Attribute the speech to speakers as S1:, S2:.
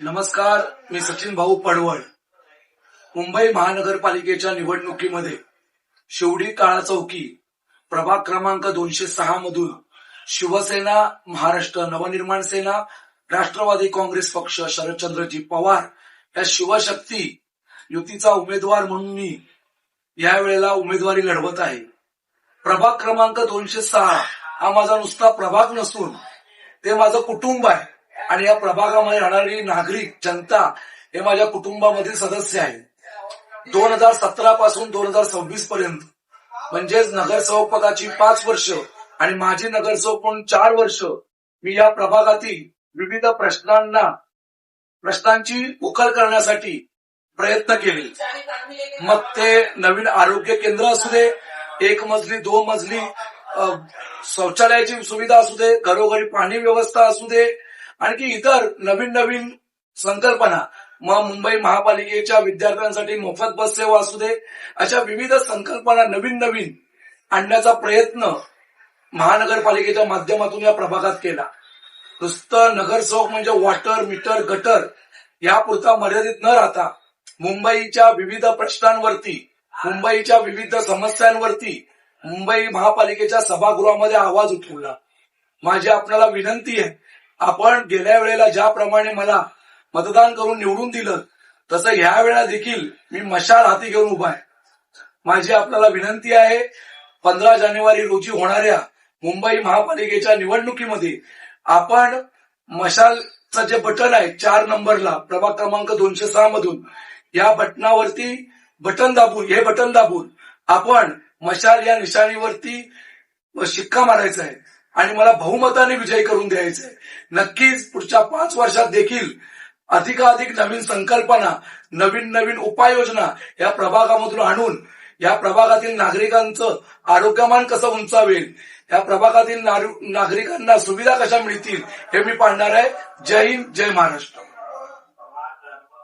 S1: नमस्कार मी सचिन भाऊ पडवळ. मुंबई महानगरपालिकेच्या निवडणुकीमध्ये शिवडी काळा चौकी प्रभाग क्रमांक दोनशे सहा मधून शिवसेना महाराष्ट्र नवनिर्माण सेना राष्ट्रवादी काँग्रेस पक्ष शरदचंद्रजी पवार या शिवशक्ती युतीचा उमेदवार म्हणून मी यावेळेला उमेदवारी लढवत आहे. प्रभाग क्रमांक दोनशे सहा हा माझा नुसता प्रभाग नसून ते माझं कुटुंब आहे. आणि या प्रभागामध्ये राहणारी नागरिक जनता हे माझ्या कुटुंबामधील सदस्य आहेत. दोन हजार सतरा पासून दोन हजार सव्वीस पर्यंत म्हणजेच नगरसेवक पदाची पाच वर्ष आणि माझी नगरसेवक म्हणून चार वर्ष मी या प्रभागातील विविध प्रश्नांना प्रश्नांची उकल करण्यासाठी प्रयत्न केले. मग ते नवीन आरोग्य केंद्र असू दे एक मजली दोन मजली शौचालयाची सुविधा असू दे घरोघरी पाणी व्यवस्था असू दे आणखी इतर नवीन नवीन संकल्पना मग मुंबई महापालिकेच्या विद्यार्थ्यांसाठी मोफत बस सेवा असू दे अशा विविध संकल्पना नवीन नवीन आणण्याचा प्रयत्न महानगरपालिकेच्या माध्यमातून या प्रभागात केला. नुसतं नगरसेवक म्हणजे वॉटर मीटर गटर यापुरता मर्यादित न राहता मुंबईच्या विविध प्रश्नांवरती मुंबईच्या विविध समस्यांवरती मुंबई महापालिकेच्या सभागृहामध्ये आवाज उठवला. माझी आपल्याला विनंती आहे आपण गेल्या वेळेला ज्याप्रमाणे मला मतदान करून निवडून दिलं तसं ह्या वेळेला देखील मी मशाल हाती घेऊन उभा आहे. माझी आपल्याला विनंती आहे पंधरा जानेवारी रोजी होणाऱ्या मुंबई महापालिकेच्या निवडणुकीमध्ये आपण मशालचं जे बटन आहे चार नंबरला प्रभाग क्रमांक दोनशे सहा मधून या बटनावरती बटन दाबून हे बटन दाबून आपण मशाल या निशाणीवरती शिक्का मारायचा आहे. आणि मला बहुमताने विजय करून द्यायचे. नक्कीच पुढच्या पाच वर्षात देखील अधिकाधिक नवीन संकल्पना नवीन नवीन उपाययोजना या प्रभागामधून आणून या प्रभागातील नागरिकांचं आरोग्यमान कसं उंचावेल या प्रभागातील नागरिकांना सुविधा कशा मिळतील हे मी पाहणार आहे. जय हिंद जय महाराष्ट्र.